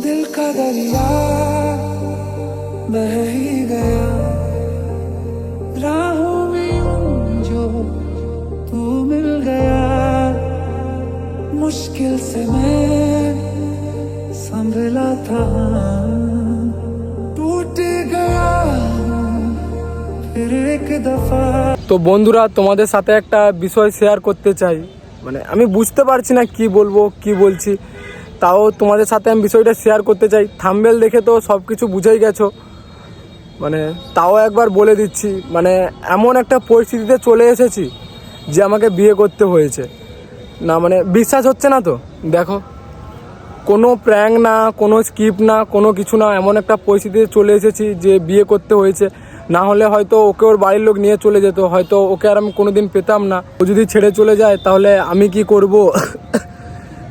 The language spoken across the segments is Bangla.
दिल का दरिया बह ही गया राहों में यूं जो तू मिल गया मुश्किल से मैं संभला था टूट गया फिर एक दफा তো বন্ধুরা তোমাদের সাথে একটা বিষয় শেয়ার করতে চাই মানে আমি বুঝতে পারছি না কি বলবো কি বলছি তাও তোমাদের সাথে আমি বিষয়টা শেয়ার করতে চাই। থাম্বেল দেখে তো সব কিছু বুঝেই গেছো। মানে তাও একবার বলে দিচ্ছি মানে এমন একটা পরিস্থিতিতে চলে এসেছি যে আমাকে বিয়ে করতে হয়েছে। না মানে বিশ্বাস হচ্ছে না তো? দেখো, কোনো প্র্যাঙ্ক না, কোনো স্কিপ না, কোনো কিছু না, এমন একটা পরিস্থিতিতে চলে এসেছি যে বিয়ে করতে হয়েছে। না হলে হয়তো ওকে ওর বাড়ির লোক নিয়ে চলে যেত, হয়তো ওকে আর আমি কোনোদিন পেতাম না। ও যদি ছেড়ে চলে যায়, তাহলে আমি কি করব?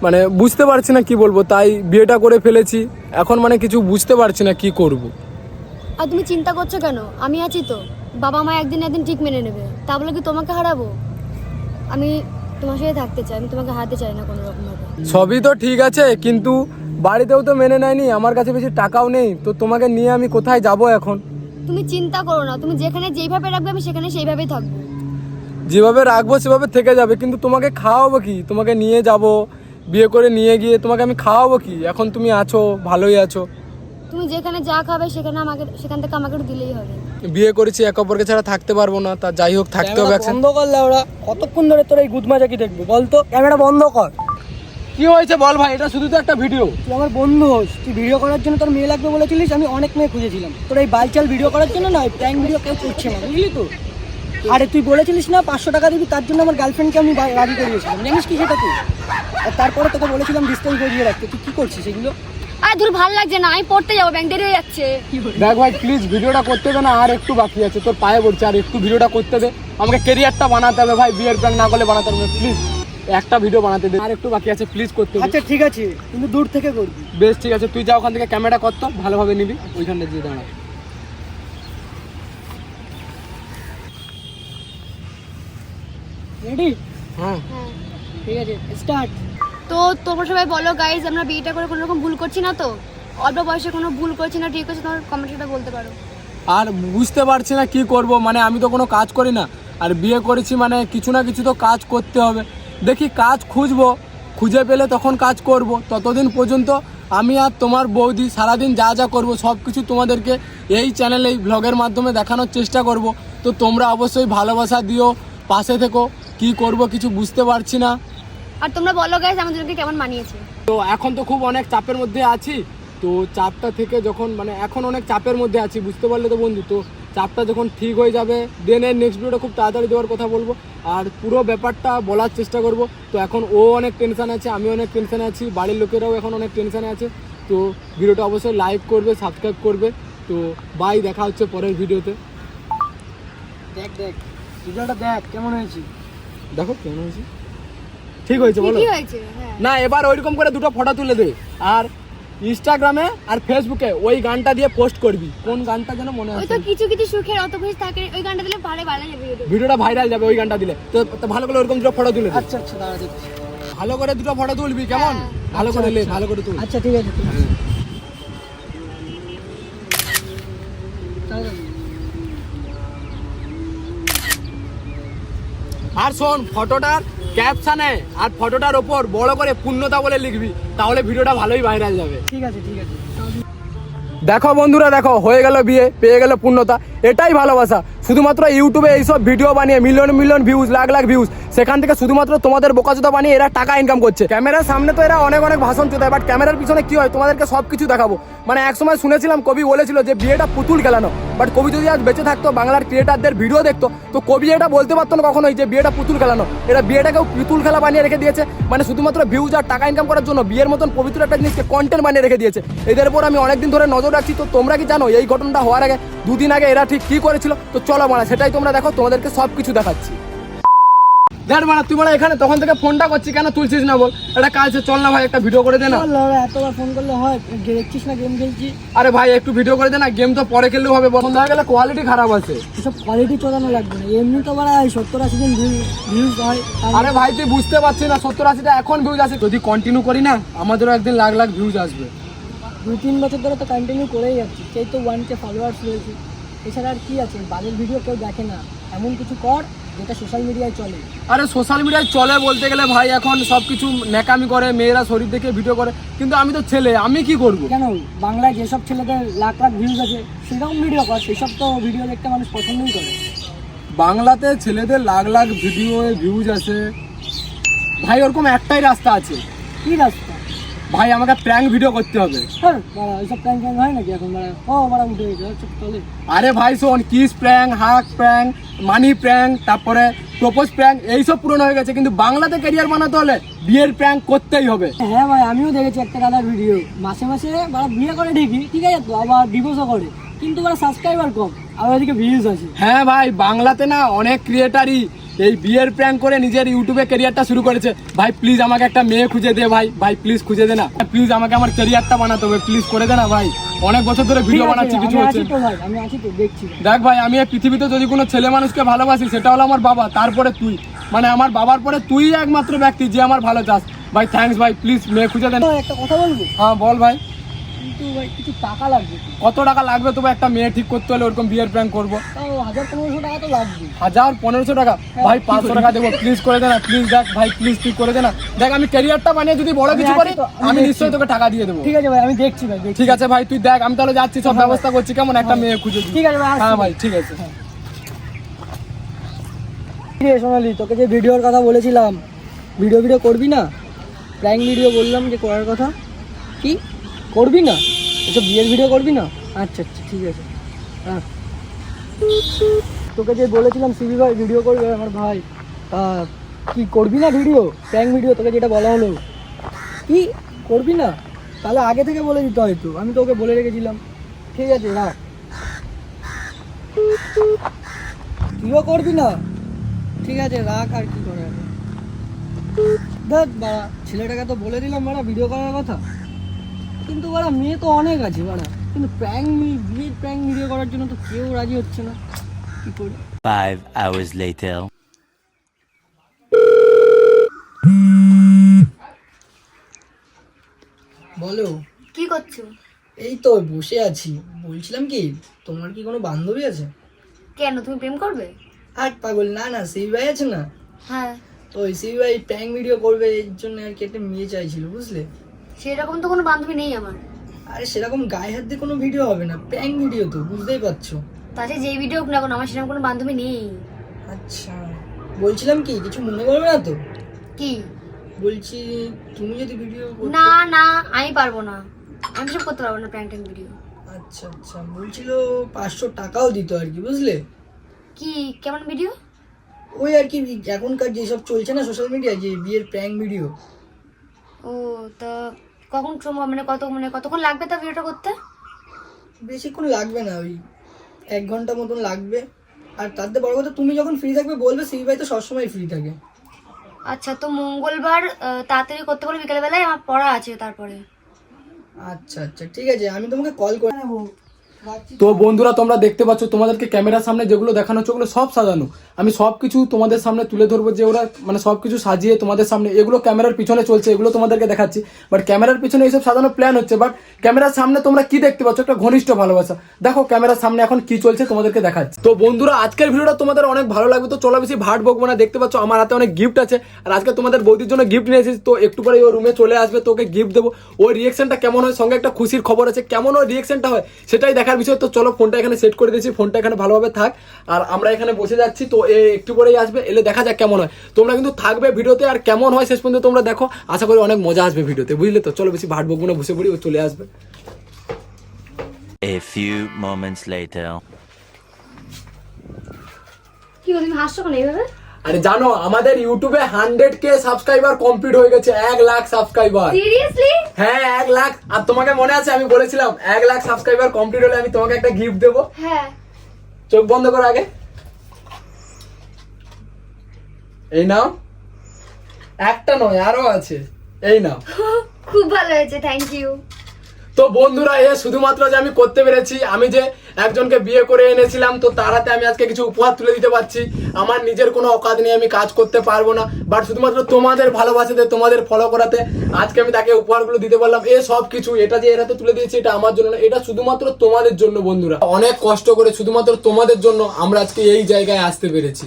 মানে বুঝতে পারছি না কি বলব তাই বিয়েটা করে ফেলেছি। এখন মানে কিছু বুঝতে পারছি না কি করব। আর তুমি চিন্তা করছ কেন? আমি আছি তো। বাবা মা একদিন একদিন ঠিক মেনে নেবে। তা বলে কি তোমাকে হারাবো? আমি তোমার সাথে থাকতে চাই আমি তোমাকে হারাতে চাই না কোনো রকম ভাবে সবই তো ঠিক আছে কিন্তু বাড়িতেও তো মেনে নেয়নি আমার কাছে বেশি টাকাও নেই তো তোমাকে নিয়ে আমি কোথায় যাব এখন? তুমি চিন্তা করো না তুমি যেখানে যেইভাবে রাখবে আমি সেখানে সেইভাবেই থাকব। যেভাবে রাখব সেভাবে থেকে যাবে কিন্তু তোমাকে খাওয়াবো কি? তোমাকে নিয়ে যাব বিয়ে করে নিয়ে গিয়ে তোমাকে আমি খাওয়াবো কি? এখন তুমি আছো ভালোই আছো। তুমি যেখানে যা খাবে সেখানে আমাকে সেখান থেকে আমাকে একটু দিলেই হবে। বিয়ে করেছি এক অপরকে ছাড়া থাকতে পারব না তা যাই হোক থাকতে হবে বন্ধ কর ওরা কতক্ষণ ধরে তোর এই গুদমাজাকি দেখব? বলতো ক্যামেরা বন্ধ কর। কি হয়েছে বল ভাই? এটা শুধু তো একটা ভিডিও। তুই আমার বন্ধু হোস। তুই ভিডিও করার জন্য তোর মেয়ে লাগবে বলেছিলিস? আমি অনেক মেয়ে খুঁজেছিলাম। তোর এই বালচাল ভিডিও করার জন্য না প্র্যাঙ্ক ভিডিও কেউ করছে না বুঝলি তো? আরে তুই বলেছিলিস না পাঁচশো টাকা দিবি তার জন্য আমার গার্লফ্রেন্ডকে আমি রাজি করিয়েছিলাম জানিস কি সেটা তুই? আর তারপরে তোকে বলেছিলাম ডিস্টেন্স করিয়ে রাখতে। তুই কি করছিস এগুলো? আর দূর ভালো লাগছে না আমি পড়তে যাব ব্যাংক দেরি হয়ে যাচ্ছে। দেখ ভাই প্লিজ ভিডিওটা করতে দে না আর একটু বাকি আছে তোর পায়ে পড়ছে আর একটু ভিডিওটা করতে দে। আমাকে কেরিয়ারটা বানাতে হবে ভাই বিয়ের প্ল্যান না করলে বানাতে হবে প্লিজ একটা ভিডিও বানাতে দে আর একটু বাকি আছে প্লিজ করতে আচ্ছা ঠিক আছে কিন্তু দূর থেকে করবি। বেশ ঠিক আছে তুই যা ওখান থেকে ক্যামেরা করতো ভালোভাবে নিবি ওইখানটা দিয়ে দাঁড়া। রেডি হ্যাঁ। হ্যাঁ ঠিক আছে স্টার্ট তো তোমরা সবাই বলো গাইজ আমরা বিয়েটা করে কোনো রকম ভুল করছি না তো? অল্প বয়সে কোনো ভুল করছি না ঠিক আছে? তোমার কমেন্টটা বলতে পারো। আর বুঝতে পারছি না কি করব মানে আমি তো কোনো কাজ করি না। আর বিয়ে করেছি মানে কিছু না কিছু তো কাজ করতে হবে। দেখি কাজ খুঁজবো খুঁজে পেলে তখন কাজ করব। ততদিন পর্যন্ত আমি আর তোমার বৌদি সারাদিন যা যা করব সব কিছু তোমাদেরকে এই চ্যানেলে এই ব্লগের মাধ্যমে দেখানোর চেষ্টা করব। তো তোমরা অবশ্যই ভালোবাসা দিও পাশে থেকো। কি করব কিছু বুঝতে পারছি না। আর তোমরা বলো গাইজ আমাদেরকে কেমন মানিয়েছে? তো এখন তো খুব অনেক চাপের মধ্যে আছি। তো চাপটা থেকে যখন মানে এখন অনেক চাপের মধ্যে আছি বুঝতে পারলে তো বন্ধু তো চাপটা যখন ঠিক হয়ে যাবে দেন এর নেক্সট ভিডিওটা খুব তাড়াতাড়ি দেওয়ার কথা বলব। আর পুরো ব্যাপারটা বলার চেষ্টা করব। তো এখন ও অনেক টেনশানে আছে আমি অনেক টেনশানে আছি বাড়ির লোকেরাও এখন অনেক টেনশানে আছে। তো ভিডিওটা অবশ্যই লাইক করবে সাবস্ক্রাইব করবে। তো বাই দেখা হচ্ছে পরের ভিডিওতে দেখ দেখ ভিডিওটা দেখ কেমন হয়েছে? দেখো কেমন হয়েছে। ঠিক হয়েছে বলো। হ্যাঁ। না এবার ওইরকম করে দুটো ফটো তুলে দে। আর ইনস্টাগ্রামে আর ফেসবুকে ওই গানটা দিয়ে পোস্ট করবি। কোন গানটা যেন মনে তো কিছু কিছু সুখের অত খুশি থাকে ওই গানটা দিলে ভালো ভালো যাবে ভিডিওটা ভাইরাল যাবে ওই গানটা দিলে। তো তো ভালো করে ওরকম দুটো ফটো তুলে আচ্ছা আচ্ছা দাঁড়া দেখছি। ভালো করে দুটো ফটো তুলবি কেমন? ভালো করে লে ভালো করে তুল। আচ্ছা ঠিক আছে আর শোন ফটোটার ক্যাপশনে আর ফটোটার ওপর বড় করে পূর্ণতা বলে লিখবি তাহলে ভিডিওটা ভালোই ভাইরাল যাবে। ঠিক আছে ঠিক আছে। দেখো বন্ধুরা দেখো হয়ে গেল বিয়ে পেয়ে গেল পূর্ণতা এটাই ভালোবাসা। শুধুমাত্র ইউটিউবে এইসব ভিডিও বানিয়ে million million views lakh lakh views সেখান থেকে শুধুমাত্র তোমাদের বোকাচোদা বানিয়ে এরা টাকা ইনকাম করছে। ক্যামেরার সামনে তো এরা অনেক অনেক ভাষণ চোদায় বাট ক্যামেরার পিছনে কি হয়, তোমাদেরকে সব কিছু দেখাবো। মানে একসময় শুনেছিলাম, কবি বলেছিল যে, বিয়েটা পুতুল খেলানো। বাট কবি যদি আজ বেঁচে থাকতো, বাংলার ক্রিয়েটারদের ভিডিও দেখতো, তো কবি এটা বলতে পারতো না কখনোই যে, বিয়েটা পুতুল খেলানো। এরা বিয়েটাকেও পুতুল খেলা বানিয়ে রেখে দিয়েছে। মানে শুধুমাত্র ভিউজ আর টাকা ইনকাম করার জন্য বিয়ের মতন পবিত্র একটা জিনিসকে কন্টেন্ট বানিয়ে রেখে দিয়েছে। এদের উপর আমি অনেকদিন ধরে নজর রাখছি। তো তোমরা কি জানো, এই ঘটনাটা হওয়ার আগে, দুদিন আগে এরা ঠিক কি করেছিল? তো চলো মানা সেটাই তোমরা দেখো তোমাদেরকে সব কিছু দেখাচ্ছি। দেখ মানা তুই মানে এখানে তখন থেকে ফোনটা করছি কেন তুলছিস না বল? একটা কাজ চল না ভাই একটা ভিডিও করে দে না। এতবার ফোন করলে হয় দেখছিস না গেম খেলছি? আরে ভাই একটু ভিডিও করে দে না গেম তো পরে খেললেও হবে বন্ধ হয়ে গেলে কোয়ালিটি খারাপ আছে। এসব কোয়ালিটি চোদানো লাগবে না এমনি তো মানে সত্তর আশি দিন ভিউজ হয় আরে ভাই তুই বুঝতে পারছিস না সত্তর আশিটা এখন ভিউজ আসে যদি কন্টিনিউ করি না আমাদেরও একদিন লাখ লাখ ভিউজ আসবে। দুই তিন বছর ধরে তো কন্টিনিউ করেই যাচ্ছি সেই তো ওয়ান কে ফলোয়ার্স রয়েছে। এছাড়া আর কি আছে? বাজের ভিডিও কেউ দেখে না। এমন কিছু কর যেটা সোশ্যাল মিডিয়ায় চলে। আরে সোশ্যাল মিডিয়ায় চলে বলতে গেলে ভাই এখন সব কিছু ন্যাকামি করে মেয়েরা শরীর দেখে ভিডিও করে। কিন্তু আমি তো ছেলে আমি কি করব? কেন? বাংলায় যেসব ছেলেদের লাখ লাখ ভিউজ আছে সেরকম ভিডিও কর সেসব তো ভিডিও দেখতে মানুষ পছন্দই করে। বাংলাতে ছেলেদের লাখ লাখ ভিডিও ভিউজ আছে। ভাই ওরকম একটাই রাস্তা আছে। কি রাস্তা? ভাই আমাকে প্র্যাঙ্ক ভিডিও করতে হবে। হ্যাঁ প্ল্যান প্ল্যান হয় নাকি এখন? বাড়া ও বাড়া উঠে গেছে চলে আরে ভাই শোন kiss prank hug prank money prank তারপরে প্রপোজ প্র্যাঙ্ক এইসব পুরনো হয়ে গেছে কিন্তু বাংলাতে ক্যারিয়ার বানাতে হলে বিয়ের প্র্যাঙ্ক করতেই হবে। হ্যাঁ ভাই আমিও দেখেছি একটা দাদার ভিডিও মাসে মাসে বাড়া বিয়ে করে ঠিকই ঠিক আছে তো আবার ডিভোর্সও করে। কিন্তু বাড়া সাবস্ক্রাইবার কম আর ওইদিকে ভিউজ আছে হ্যাঁ ভাই বাংলাতে না অনেক ক্রিয়েটারই এই বিয়ের প্র্যাঙ্ক করে নিজের ইউটিউবে ক্যারিয়ারটা শুরু করেছে। ভাই প্লিজ আমাকে একটা মেয়ে খুঁজে দে ভাই। ভাই প্লিজ খুঁজে দে না। প্লিজ আমাকে আমার ক্যারিয়ারটা বানাতে হবে। প্লিজ করে দে না ভাই। অনেক বছর ধরে ভিডিও বানাচ্ছি কিছু হচ্ছে। দেখ ভাই আমি এই পৃথিবীতে যদি কোনো ছেলে মানুষকে ভালোবাসি সেটা হলো আমার বাবা তারপরে তুই। মানে আমার বাবার পরে তুই একমাত্র ব্যক্তি যে আমার ভালো চাস। ভাই থ্যাঙ্কস ভাই প্লিজ মেয়ে খুঁজে দেন একটা কথা বলব? হ্যাঁ বল ভাই। কিন্তু ভাই কিছু টাকা লাগবে কত টাকা লাগবে তবে একটা মেয়ে ঠিক করতে হলে ওরকম বিয়ের প্ল্যান করব। হাজার পনেরোশো টাকা তো লাগবে। হাজার পনেরোশো টাকা? ভাই পাঁচশো টাকা দেবো। প্লিজ করে দে না প্লিজ দেখ ভাই প্লিজ তুই করে দে না। দেখ আমি ক্যারিয়ারটা বানিয়ে যদি বড় কিছু করি আমি নিশ্চয়ই তোকে টাকা দিয়ে দেবো। ঠিক আছে ভাই আমি দেখছি ভাই ঠিক আছে ভাই তুই দেখ আমি তাহলে যাচ্ছি সব ব্যবস্থা করছি। কেমন? একটা মেয়ে খুঁজে ঠিক আছে ভাই হ্যাঁ ভাই ঠিক আছে। সোনালি তোকে যে ভিডিওর কথা বলেছিলাম ভিডিও ভিডিও করবি না? প্র্যাঙ্ক ভিডিও বললাম যে করার কথা। কি? করবি না? এসব বিয়ের ভিডিও করবি না? আচ্ছা আচ্ছা ঠিক আছে। হ্যাঁ। তোকে যে বলেছিলাম সিবি ভাই ভিডিও করবে আমার ভাই আহ, কি করবি না ভিডিও প্র্যাঙ্ক ভিডিও তোকে যেটা বলা হলো। কি? করবি না? তাহলে আগে থেকে বলে দিতে হয়তো আমি তোকে বলে রেখেছিলাম। ঠিক আছে রাখ তুইও করবি না? ঠিক আছে রাখ আর কি করে দেখ বাড়া ছেলেটাকে তো বলে দিলাম বাড়া ভিডিও করার কথা। কিন্তু বাড়া মেয়ে তো অনেক আছে বাড়া। কিন্তু প্র্যাঙ্ক বিয়ের প্র্যাঙ্ক ভিডিও করার জন্য তো কেউ রাজি হচ্ছে না। কি করি? Five hours later. বলো। কি করছ? এই তো বসে আছি। বলছিলাম কি তোমার কি কোনো বান্ধবী আছে? কেন তুমি প্রেম করবে? আর পাগল না না সেই ভাই আছে না? হ্যাঁ। তো ওই সেই ভাই প্র্যাঙ্ক ভিডিও করবে এর জন্য আর কি একটা মেয়ে চাইছিল বুঝলে? সেরকম তো কোনো বান্ধবী নেই আমার। আরে সেরকম গায়ে হাত দিয়ে কোনো ভিডিও হবে না প্র্যাঙ্ক ভিডিও তো বুঝতেই পারছ। তাছাড়া যেই ভিডিও হোক না কোনো আমার সেরকম কোনো বান্ধবী নেই। আচ্ছা বলছিলাম কি কিছু মনে করবে না তো? কি? বলছি তুমি যদি ভিডিও না না আমি পারব না। আমি সব করতে পারব না প্র্যাঙ্ক ট্যাঙ্ক ভিডিও আচ্ছা আচ্ছা বলছিল পাঁচশো টাকাও দিত আর কি বুঝলে? কি কেমন ভিডিও ওই আর কি এখনকার যেসব চলছে না সোশ্যাল মিডিয়ায় যে বিয়ের প্র্যাঙ্ক ভিডিও ও তা কখন সময় মানে কত মানে কতক্ষণ লাগবে তা ভিডিওটা করতে? বেশিক্ষণ লাগবে না ওই এক ঘণ্টা মতন লাগবে। আর তার থেকে বড় কথা তুমি যখন ফ্রি থাকবে বলবে সেই ভাই তো সবসময় ফ্রি থাকে। আচ্ছা তো মঙ্গলবার তাড়াতাড়ি করতে পারো বিকেলবেলায় আমার পড়া আছে তারপরে। আচ্ছা আচ্ছা ঠিক আছে আমি তোমাকে কল করে নেব তো বন্ধুরা, তোমরা দেখতে পাচ্ছ, তোমাদেরকে ক্যামেরার সামনে যেগুলো দেখানো হচ্ছে, ওগুলো সব সাজানো। আমি সব কিছু তোমাদের সামনে তুলে ধরবো, যে ওরা মানে সব কিছু সাজিয়ে তোমাদের সামনে। এগুলো ক্যামেরার পিছনে চলছে, এগুলো তোমাদেরকে দেখাচ্ছি। বাট ক্যামেরার পিছনে এইসব সাজানো প্ল্যান হচ্ছে, বাট ক্যামেরার সামনে তোমরা কি দেখতে পাচ্ছ? একটা ঘনিষ্ঠ ভালোবাসা। দেখো ক্যামেরার সামনে এখন কি চলছে, তোমাদেরকে দেখাচ্ছি। তো বন্ধুরা, আজকের ভিডিওটা তোমাদের অনেক ভালো লাগবে। তো চলো বেশি ভাট বকবো না, দেখতে পাচ্ছ আমার হাতে অনেক গিফট আছে। আর আজকে তোমাদের বৌদির জন্য গিফট নিয়ে এসেছি, তো একটু পরে ওর রুমে চলে আসবে, তোকে গিফট দেবো। ওর রিয়েকশনটা কেমন হয়? সঙ্গে একটা খুশির খবর আছে। কেমন ওর রিয়েকশনটা হয়, সেটাই দেখার বিষয় তো চলো ফোনটা এখানে সেট করে দিয়েছি ফোনটা এখানে ভালোভাবে থাক। আর আমরা এখানে বসে যাচ্ছি তো এ একটু পরেই আসবে এলে দেখা যাক কেমন হয়। তোমরা কিন্তু থাকবে ভিডিওতে আর কেমন হয় শেষ পর্যন্ত তোমরা দেখো। আশা করি অনেক মজা আসবে ভিডিওতে বুঝলে তো? চলো বেশি ভাট বকবো না বসে পড়ি ও চলে আসবে। A few moments later. কি তুমি হাসছো কেন এইভাবে? আরে জানো আমাদের ইউটিউবে হান্ড্রেড কে সাবস্ক্রাইবার কমপ্লিট হয়ে গেছে এক লাখ সাবস্ক্রাইবার সিরিয়াসলি হ্যাঁ এক লাখ। আর তোমাকে মনে আছে আমি বলেছিলাম এক লাখ সাবস্ক্রাইবার কমপ্লিট হলে আমি তোমাকে একটা গিফট দেবো। হ্যাঁ। চোখ বন্ধ করো আগে। এই নাও। একটা নয় আরও আছে। এই নাও। খুব ভালো হয়েছে থ্যাংক ইউ তো বন্ধুরা, এ শুধুমাত্র যে আমি করতে পেরেছি, আমি যে একজনকে বিয়ে করে এনেছিলাম, তো তার হাতে আমি আজকে কিছু উপহার তুলে দিতে পারছি। আমার নিজের কোনো অকাদ নিয়ে আমি কাজ করতে পারব না বাট শুধুমাত্র তোমাদের ভালোবাসাতে, তোমাদের ফলো করাতে আজকে আমি তাকে উপহারগুলো দিতে পারলাম। এ সব কিছু, এটা যে এরাতে তুলে দিয়েছি, এটা আমার জন্য না, এটা শুধুমাত্র তোমাদের জন্য বন্ধুরা। অনেক কষ্ট করে শুধুমাত্র তোমাদের জন্য আমরা আজকে এই জায়গায় আসতে পেরেছি।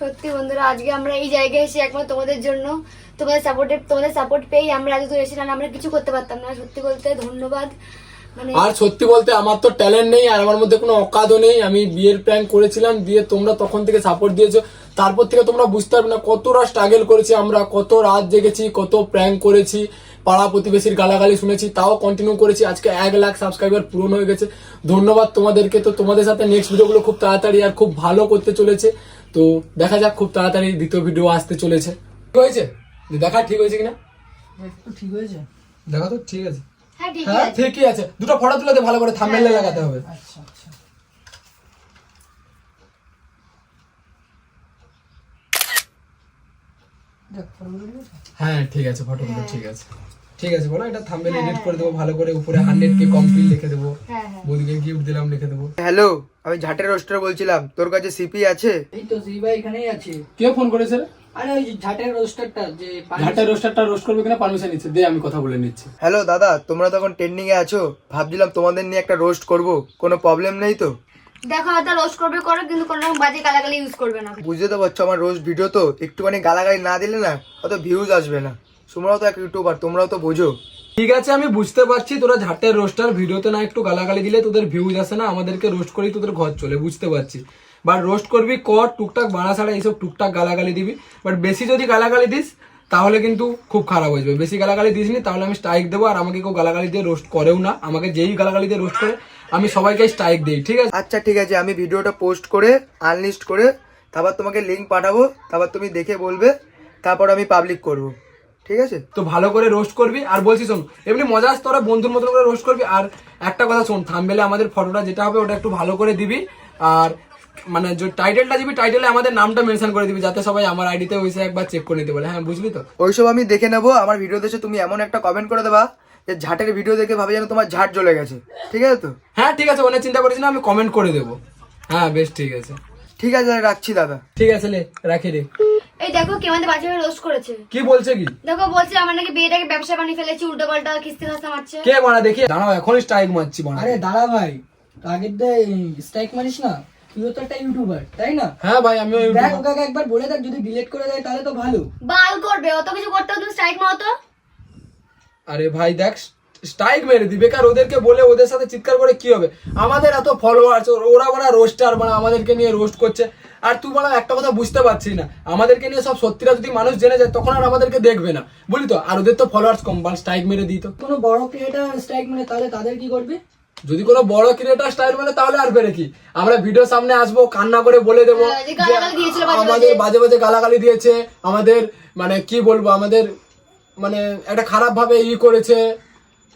সত্যি বন্ধুরা, আজকে আমরা এই জায়গায় এসে একমাত্র তোমাদের জন্য তোমাদের সাপোর্টে তোমাদের সাপোর্ট পেয়ে আমরা এত দূর এসেছিলাম, আমরা কিছু করতে পারতাম না। সত্যি বলতে ধন্যবাদ। মানে আর সত্যি বলতে আমার তো ট্যালেন্ট নেই, আর আমার মধ্যে কোনো অকাদও নেই। আমি বিয়ের প্ল্যান করেছিলাম দিয়ে তোমরা তখন থেকে সাপোর্ট দিয়েছ। তারপর থেকে তোমরা বুঝতে পারবে না কতটা স্ট্রাগল করেছি আমরা, কত রাত জেগেছি, কত প্র্যাঙ্ক করেছি, পাড়া প্রতিবেশীর গালাগালি শুনেছি, তাও কন্টিনিউ করেছি। আজকে এক লাখ সাবস্ক্রাইবার পূরণ হয়ে গেছে। ধন্যবাদ তোমাদেরকে। তো তোমাদের সাথে নেক্সট ভিডিওগুলো খুব তাড়াতাড়ি আর খুব ভালো করতে চলেছে। তো দেখা যাক খুব তাড়াতাড়ি দ্বিতীয় ভিডিও আসতে চলেছে। হয়েছে? দেখা ঠিক হয়েছে কিনা? একটু ঠিক হয়েছে? দেখা তো ঠিক আছে। হ্যাঁ ঠিক হ্যাঁ আছে। ঠিকই আছে। দুটো ফটো তুলে ভালো করে থাম্বনেলে লাগাতে হবে। আচ্ছা আচ্ছা। ঠিক আছে? হ্যাঁ ঠিক আছে ফটোগুলো ঠিক আছে। ঠিক আছে বলো এটা থাম্বনেল এডিট করে দেবো ভালো করে উপরে হান্ড্রেড কে কমপ্লিট লিখে দেবো। হ্যাঁ হ্যাঁ। বৌদিকে গিফট দিলাম লিখে দেবো। হ্যালো আমি ঝাটের রোস্টার বলছিলাম। তোর কাছে সিপি আছে? এই তো ভাই এখানেই আছে। কে ফোন করেছে আরে ওই ঝাটের রোস্টারটা যে পানি- রোস্টারটা রোস্ট করবে কিনা পারমিশন নিচ্ছে দে আমি কথা বলে নিচ্ছি। হ্যালো দাদা তোমরা তখন ট্রেন্ডিং এ আছো। ভাবছিলাম তোমাদের নিয়ে একটা রোস্ট করব। কোনো প্রবলেম নেই তো? দেখো হয়তো রোস্ট করবে করো কিন্তু কোনো রকম বাজে গালাগালি ইউজ করবে না। বুঝতে তো পারছ আমার রোস্ট ভিডিও তো। একটুখানি গালাগালি না দিলে না অত ভিউজ আসবে না। তোমরাও তো এক ইউটিউবার তোমরাও তো বোঝো। ঠিক আছে আমি বুঝতে পারছি তোরা ঝাটের রোস্টার ভিডিওতে না একটু গালাগালি দিলে তোদের ভিউজ আসে না আমাদেরকে রোস্ট করেই তোদের ঘর চলে বুঝতে পারছি। বাট রোস্ট করবি কর টুকটাক বাড়া ছাড়া এইসব টুকটাক গালাগালি দিবি। বাট বেশি যদি গালাগালি দিস তাহলে কিন্তু খুব খারাপ হয়ে যাবে। বেশি গালাগালি দিসনি তাহলে আমি স্ট্রাইক দেবো। আর আমাকে কেউ গালাগালি দিয়ে রোস্ট করেও না। আমাকে যেই গালাগালি দিয়ে রোস্ট করে আমি সবাইকে স্ট্রাইক দিই ঠিক আছে? আচ্ছা ঠিক আছে আমি ভিডিওটা পোস্ট করে আনলিস্ট করে তারপর তোমাকে লিঙ্ক পাঠাবো তারপর তুমি দেখে বলবে তারপর আমি পাবলিক করব ঠিক আছে? তো ভালো করে রোস্ট করবি। আর বলছি শোন এমনি মজা আসতে তোরা বন্ধুর মতন করে রোস্ট করবি। আর একটা কথা শোন থামবেলে আমাদের ফটোটা যেটা হবে ওটা একটু ভালো করে দিবি। আর মানে যে টাইটেলটা দিবি টাইটেলে আমাদের নামটা মেনশন করে দিবি যাতে সবাই আমার আইডিতে ওইসে একবার চেক করে নিতে পারে হ্যাঁ বুঝলি তো? ওইসব আমি দেখে নেব। আমার ভিডিও দেখে তুমি এমন একটা কমেন্ট করে দেবা যে ঝাটের ভিডিও দেখে ভাবে যেন তোমার ঝাট জ্বলে গেছে। ঠিক আছে তো? হ্যাঁ ঠিক আছে অনেক চিন্তা করিস না আমি কমেন্ট করে দেবো। হ্যাঁ বেশ ঠিক আছে। ঠিক আছে রাখছি দাদা। ঠিক আছে লে রাখি রে। এই দেখো কে আমাদের বাচ্চাকে রোস্ট করেছে। কি বলছে কি? দেখো বলছে আমার নাকি বিয়েটাকে ব্যবসা বানিয়ে ফেলেছি উল্টো পাল্টা কিস্তি খাস্তা মারছে। কে মারা দেখি। দাঁড়াও এখন স্ট্রাইক মারছি মারা। আরে দাদা ভাই আগের দে স্ট্রাইক মারিস না? তুইও তো একটা ইউটিউবার তাই না? হ্যাঁ ভাই আমিও দেখ ইউটিউবার ওকে একবার বলে দেখ যদি ডিলিট করে দেয় তাহলে তো ভালো। বাল করবে অত কিছু করতে হবে তুমি স্ট্রাইক মারো তো। আরে ভাই দেখ স্ট্রাইক মেরে দিবে কার ওদেরকে বলে ওদের সাথে চিৎকার করে কি হবে? আমাদের এত ফলোয়ার্স ওরা বড় রোস্টার মানে আমাদেরকে নিয়ে রোস্ট করছে। আর তুই বলা একটা কথা বুঝতে পারছি না আমাদেরকে নিয়ে সব সত্যিটা যদি মানুষ জেনে যায় তখন আর আমাদেরকে দেখবে না। বুঝলি তো? আর ওদের তো ফলোয়ার্স কম বাল স্ট্রাইক মেরে দিত কোনো বড় ক্রিয়েটার স্ট্রাইক মানে তাহলে তাদের কি করবে? যদি কোনো বড় ক্রিয়েটার স্টাইল মানে তাহলে আর বেড়ে কি? আমরা ভিডিও সামনে আসব কান্না করে বলে দেবো হ্যাঁ। আমাদের বাজে বাজে গালাগালি দিয়েছে আমাদের মানে কি বলব আমাদের মানে একটা খারাপ ভাবে ই করেছে।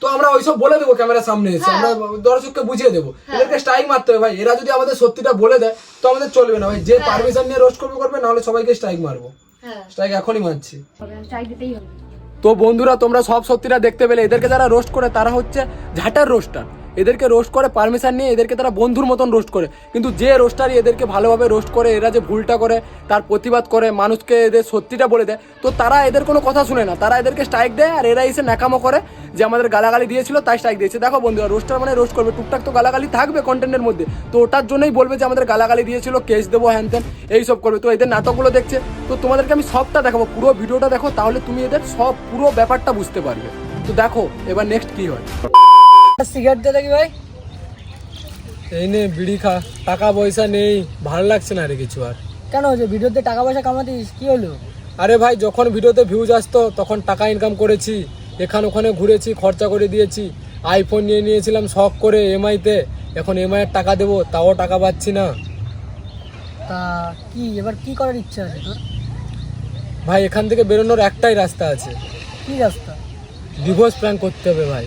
তো আমরা ওইসব বলে দেবো ক্যামেরার সামনে এসে। আমরা দর্শককে বুঝিয়ে দেবো। এদেরকে স্ট্রাইক মারতে হবে ভাই। এরা যদি আমাদের সত্যিটা বলে দেয় তো আমাদের চলবে না ভাই। যে পারমিশন নিয়ে রোস্ট করবে করবে নাহলে সবাইকে স্ট্রাইক মারবো। হ্যাঁ। স্ট্রাইক এখনই মারছি। স্ট্রাইক দিতেই হবে। তো বন্ধুরা তোমরা সব সত্যিটা দেখতে পেলে। এদেরকে যারা রোস্ট করে তারা হচ্ছে ঝাঁটার রোস্টার এদেরকে রোস্ট করে পারমিশন নিয়ে এদেরকে তারা বন্ধুর মতন রোস্ট করে। কিন্তু যে রোস্টারই এদেরকে ভালোভাবে রোস্ট করে, এরা যে ভুলটা করে, তার প্রতিবাদ করে, মানুষকে এদের সত্যিটা বলে দেয়, তো তারা এদের কোনো কথা শুনে না। তারা এদেরকে স্ট্রাইক দেয় আর এরা এসে ন্যাকামো করে যে আমাদের গালাগালি দিয়েছিল, তাই স্ট্রাইক দিয়েছে। দেখো বন্ধুরা রোস্টার মানে রোস্ট করবে। টুকটাক তো গালাগালি থাকবে কন্টেন্টের মধ্যে। তো ওটার জন্যই বলবে যে আমাদের গালাগালি দিয়েছিল কেস দেবো, হ্যান ত্যান এইসব করবে। তো এদের নাটকগুলো দেখছে। তো তোমাদেরকে আমি সবটা দেখাবো। পুরো ভিডিওটা দেখো, তাহলে তুমি এদের সব পুরো ব্যাপারটা বুঝতে পারবে। তো দেখো, এবার নেক্সট কি হয়। সিগারেট দিয়ে দেখি ভাই। এই নে বিড়ি খা। টাকা পয়সা নেই ভালো লাগছে না রে কিছু আর। কেন যে ভিডিওতে টাকা পয়সা কামাতিস কি হলো? আরে ভাই যখন ভিডিওতে ভিউজ আসতো তখন টাকা ইনকাম করেছি। এখান ওখানে ঘুরেছি খরচা করে দিয়েছি। আইফোন নিয়ে নিয়েছিলাম শখ করে এমআইতে এখন এমআই এর টাকা দেবো তাও টাকা পাচ্ছি না। তা কি এবার কি করার ইচ্ছা আছে তোর? ভাই এখান থেকে বেরোনোর একটাই রাস্তা আছে। কি রাস্তা? ডিভোর্স প্ল্যান করতে হবে ভাই।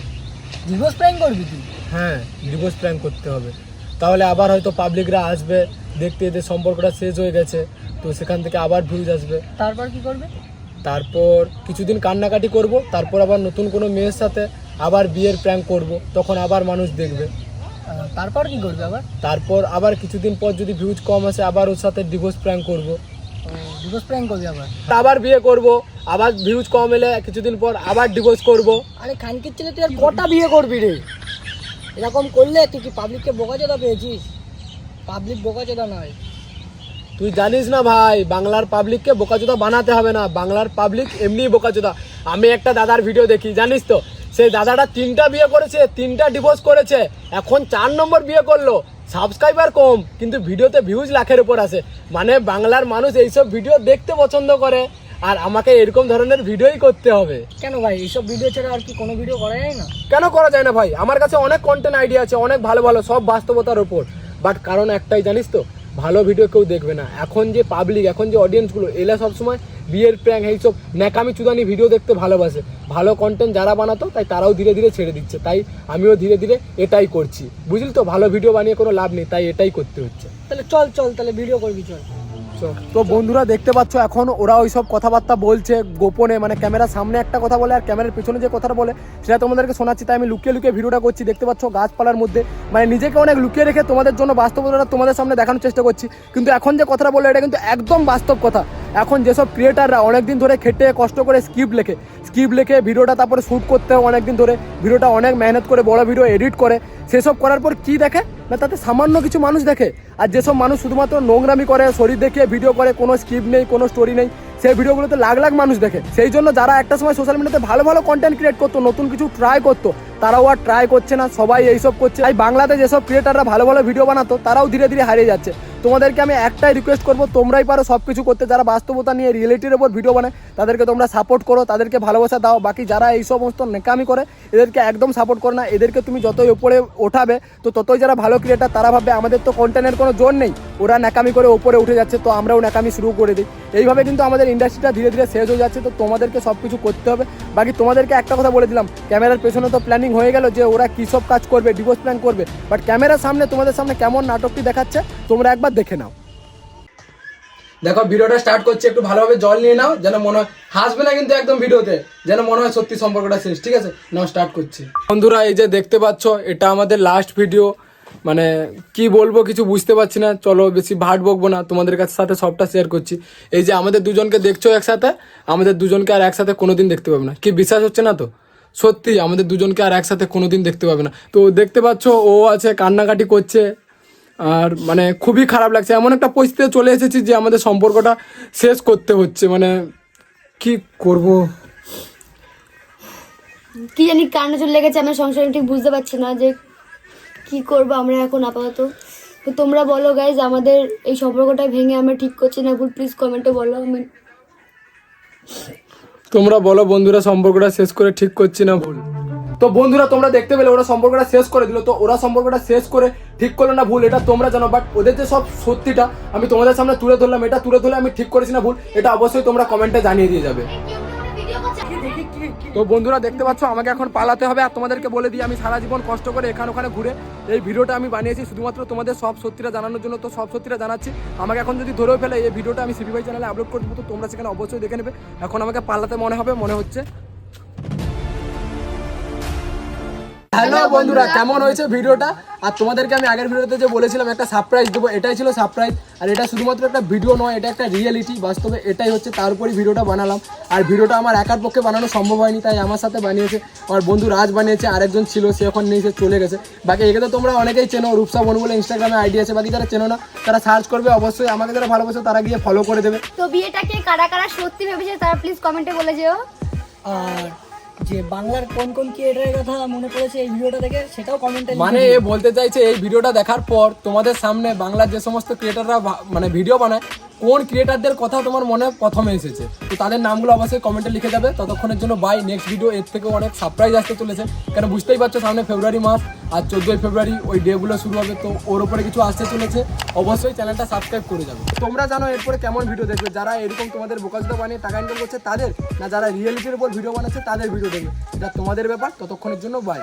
ডিভোর্স প্ল্যান করবি তুই? হ্যাঁ ডিভোর্স প্ল্যান করতে হবে। তাহলে আবার হয়তো পাবলিকরা আসবে দেখতে এদের সম্পর্কটা শেষ হয়ে গেছে তো সেখান থেকে আবার ভিউজ আসবে। তারপর কি করবে? তারপর কিছুদিন কান্নাকাটি করব তারপর আবার নতুন কোনো মেয়ের সাথে আবার বিয়ের প্র্যাঙ্ক করব তখন আবার মানুষ দেখবে। তারপর কি করবে আবার? তারপর আবার কিছুদিন পর যদি ভিউজ কম আসে আবার ওর সাথে ডিভোর্স প্র্যাঙ্ক করব। ডিভোর্স প্র্যাঙ্ক করবে আবার। আবার বিয়ে করব আবার ভিউজ কম এলে কিছুদিন পর আবার ডিভোর্স করব। আরে খানকির ছেলে তুই আর কটা বিয়ে করবি রে? এরকম করলে তুই কি পাবলিককে বোকাচোদা পেয়েছিস? পাবলিক বোকাচোদা নয়। তুই জানিস না ভাই বাংলার পাবলিককে বোকাচোদা বানাতে হবে না। বাংলার পাবলিক এমনি বোকাচোদা আমি একটা দাদার ভিডিও দেখি জানিস তো? সেই দাদাটা তিনটা বিয়ে করেছে তিনটা ডিভোর্স করেছে। এখন চার নম্বর বিয়ে করল। সাবস্ক্রাইবার কম কিন্তু ভিডিওতে ভিউজ লাখের উপর আসে। মানে বাংলার মানুষ এইসব ভিডিও দেখতে পছন্দ করে আর আমাকে এরকম ধরনের ভিডিওই করতে হবে। কেন ভাই এইসব ভিডিও ছাড়া আর কি কোনো ভিডিও করা যায় না? কেন করা যায় না ভাই? আমার কাছে অনেক কন্টেন্ট আইডিয়া আছে অনেক ভালো ভালো সব বাস্তবতার ওপর বাট কারণ একটাই জানিস তো ভালো ভিডিও কেউ দেখবে না। এখন যে পাবলিক এখন যে অডিয়েন্সগুলো এরা সবসময় বিয়ের প্র্যাঙ্ক এইসব ন্যাকামি চুদানি ভিডিও দেখতে ভালোবাসে। ভালো কন্টেন্ট যারা বানাতো, তাই তারাও ধীরে ধীরে ছেড়ে দিচ্ছে। তাই আমিও ধীরে ধীরে এটাই করছি। বুঝলি তো? ভালো ভিডিও বানিয়ে কোনো লাভ নেই, তাই এটাই করতে হচ্ছে। তাহলে চল চল, তাহলে ভিডিও করবি, চল। তো বন্ধুরা দেখতে পাচ্ছ, এখন ওরা ওই সব কথাবার্তা বলছে গোপনে মানে ক্যামেরার সামনে একটা কথা বলে আর ক্যামেরার পিছনে যে কথাটা বলে, সেটা তোমাদেরকে শোনাচ্ছি। তাই আমি লুকিয়ে লুকিয়ে ভিডিওটা করছি, দেখতে পাচ্ছ গাছপালার মধ্যে। মানে নিজেকে অনেক লুকিয়ে রেখে তোমাদের জন্য বাস্তবতা তোমাদের সামনে দেখানোর চেষ্টা করছি। কিন্তু এখন যে কথাটা বলে এটা কিন্তু একদম বাস্তব কথা। এখন যেসব ক্রিয়েটাররা অনেকদিন ধরে খেটে, কষ্ট করে স্ক্রিপ্ট লেখে স্ক্রিপ্ট লেখে ভিডিওটা তারপরে শ্যুট করতে হয় অনেকদিন ধরে। ভিডিওটা অনেক মেহনত করে, বড় ভিডিও এডিট করে। সেসব করার পর কি দেখে? না তাতে সামান্য কিছু মানুষ দেখে। আর যেসব মানুষ শুধুমাত্র নোংরামি করে, শরীর দেখিয়ে ভিডিও করে, কোনো স্ক্রিপ্ট নেই, কোনো স্টোরি নেই, সেই ভিডিওগুলোতে লাখ লাখ মানুষ দেখে। সেই জন্য যারা একটা সময় সোশ্যাল মিডিয়াতে ভালো ভালো কন্টেন্ট ক্রিয়েট করতো, নতুন কিছু ট্রাই করতো, তারাও আর ট্রাই করছে না, সবাই এইসব করছে। তাই বাংলাতে যেসব ক্রিয়েটাররা ভালো ভালো ভিডিও বানাতো, তারাও ধীরে ধীরে হারিয়ে যাচ্ছে। তোমাদেরকে আমি একটাই রিকোয়েস্ট করব, তোমরাই পারো সব কিছু করতে। যারা বাস্তবতা নিয়ে রিয়েলিটির ওপর ভিডিও বানায়, তাদেরকে তোমরা সাপোর্ট করো, তাদেরকে ভালোবাসা দাও। বাকি যারা এই সমস্ত নেকামি করে, এদেরকে একদম সাপোর্ট করো না। এদেরকে তুমি যতই ওপরে ওঠাবে, তো ততই যারা ভালো ক্রিয়েটার তারা ভাববে, আমাদের তো কন্টেন্টের কোনো জোর নেই। ওরা ন্যাকামি করে ওপরে উঠে যাচ্ছে তো আমরাও ন্যাকামি শুরু করে দিই। এইভাবে কিন্তু আমাদের ইন্ডাস্ট্রিটা ধীরে ধীরে শেষ হয়ে যাচ্ছে তো তোমাদেরকে সব কিছু করতে হবে। বাকি তোমাদেরকে একটা কথা বলে দিলাম ক্যামেরার পেছনে তো প্ল্যানিং হয়ে গেল যে ওরা কী সব কাজ করবে ডিভোর্স প্ল্যান করবে। বাট ক্যামেরার সামনে তোমাদের সামনে কেমন নাটকটি দেখাচ্ছে তোমরা একবার দেখে নাও। দেখো ভিডিওটা স্টার্ট করছি একটু ভালোভাবে জল নিয়ে নাও যেন মনে হয় হাসবে না কিন্তু একদম ভিডিওতে যেন মনে হয় সত্যি সম্পর্কটা শেষ। ঠিক আছে? নাও স্টার্ট করছি। বন্ধুরা এই যে দেখতে পাচ্ছ এটা আমাদের লাস্ট ভিডিও মানে কি বলব, কিছু বুঝতে পারছি না। চলো বেশি ভাট বকবো না, তোমাদের কাছে সাথে সবটা শেয়ার করছি। এই যে আমাদের দুজনকে দেখছ একসাথে, আমাদের দুজনকে আর একসাথে কোনোদিন দেখতে পাবে না। কি বিশ্বাস হচ্ছে না তো? সত্যি, আমাদের দুজনকে আর একসাথে কোনোদিন দেখতে পাবে না। তো দেখতে পাচ্ছ, ও আছে, কান্নাকাটি করছে। আর মানে খুবই খারাপ লাগছে। এমন একটা পরিস্থিতিতে চলে এসেছি যে আমাদের সম্পর্কটা শেষ করতে হচ্ছে। মানে কি করব? কি জানি কান্না চলে লেগেছে আমার সংসারে ঠিক বুঝতে পারছি না যে কি করব আমরা এখন আপাতত? তো তোমরা বলো গাইজ আমাদের এই সম্পর্কটা ভেঙে আমরা ঠিক করছি না ভুল প্লিজ কমেন্টে বলো, আমি তোমরা বলো বন্ধুরা, সম্পর্কটা শেষ করে ঠিক করছি না ভুল? তো বন্ধুরা, তোমরা দেখতে পেলে, ওরা সম্পর্কটা শেষ করে দিল। তো ওরা সম্পর্কটা শেষ করে ঠিক করল না ভুল, এটা তোমরা জানো। বাট ওদের যে সব সত্যিটা, আমি তোমাদের সামনে তুলে ধরলাম, এটা তুলে ধরলে আমি ঠিক করেছি না ভুল, এটা অবশ্যই তোমরা কমেন্টে জানিয়ে দিয়ে যাবে। তো বন্ধুরা দেখতে পাচ্ছ, আমাকে এখন পালাতে হবে আর তোমাদেরকে বলে দিই, আমি সারা জীবন কষ্ট করে এখানে ওখানে ঘুরে এই ভিডিওটা আমি বানিয়েছি। শুধুমাত্র তোমাদের সব সত্যিটা জানানোর জন্য তো সব সত্যিটা জানাচ্ছি। আমাকে এখন যদি ধরেও ফেলে এই ভিডিওটা আমি সিপি ভাই চ্যানেলে আপলোড করে দেবো তো তোমরা সেখানে অবশ্যই দেখে নেবে। এখন আমাকে পালাতে মনে হবে, মনে হচ্ছে। হ্যালো বন্ধুরা কেমন হয়েছে ভিডিওটা? আর তোমাদেরকে আমি আগের ভিডিওতে যে বলেছিলাম একটা সারপ্রাইজ দেবো এটাই ছিল সারপ্রাইজ আর এটা শুধুমাত্র একটা ভিডিও নয় এটা একটা রিয়েলিটি বাস্তবে এটাই হচ্ছে তার উপরই ভিডিওটা বানালাম। আর ভিডিওটা আমার একার পক্ষে বানানো সম্ভব হয়নি তাই আমার সাথে বানিয়েছে। আমার বন্ধু রাজ বানিয়েছে আরেকজন ছিল সে এখন নেই সে চলে গেছে। বাকি একে তো তোমরা অনেকেই চেনো রূপসা বনু বলে ইনস্টাগ্রামে আইডি আছে বাকি যারা চেনো না তারা সার্চ করবে অবশ্যই আমাকে যারা ভালোবাসে তারা গিয়ে ফলো করে দেবে। তো বিয়েটাকে কারা কারা সত্যি ভেবেছে তারা প্লিজ কমেন্টে বলে যেও। আর যে বাংলার কোন কোন ক্রিয়েটারের কথা মনে পড়েছে এই ভিডিওটা দেখে সেটাও কমেন্টে মানে এ বলতে চাইছে এই ভিডিওটা দেখার পর তোমাদের সামনে বাংলার যে সমস্ত ক্রিয়েটাররা মানে ভিডিও বানায় কোন ক্রিয়েটারদের কথা তোমার মনে প্রথমে এসেছে? তো তাদের নামগুলো অবশ্যই কমেন্টে লিখে যাবে। ততক্ষণের জন্য বাই নেক্সট ভিডিও এর থেকে অনেক সারপ্রাইজ আসতে চলেছে। কেন বুঝতেই পারছ, সামনে ফেব্রুয়ারি মাস আর চোদ্দোই ফেব্রুয়ারি ওই ডেগুলো শুরু হবে, তো ওর উপরে কিছু আসতে চলেছে। অবশ্যই চ্যানেলটা সাবস্ক্রাইব করে যাবে। তোমরা জানো এরপরে কেমন ভিডিও দেখবে? যারা এরকম তোমাদের বোকাজটা বানিয়ে টাকা ইনকাম করছে, তাদের না যারা রিয়েলিটির উপর ভিডিও বানাচ্ছে, তাদের ভিডিও দেখবে। এটা তোমাদের ব্যাপার। ততক্ষণের জন্য বাই